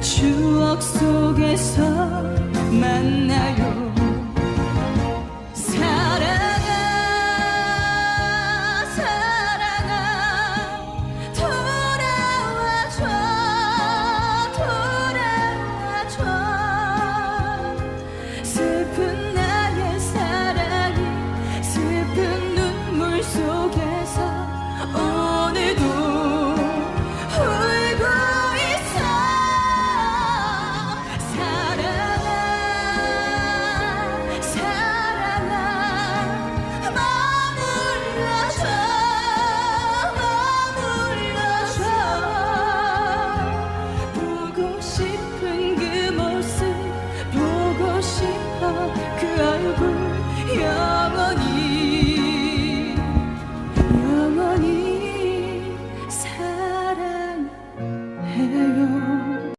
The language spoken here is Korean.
추억 속에서 만나요. 사랑아 사랑아 돌아와줘 돌아와줘. 슬픈 나의 사랑이 슬픈 눈물 속에 head.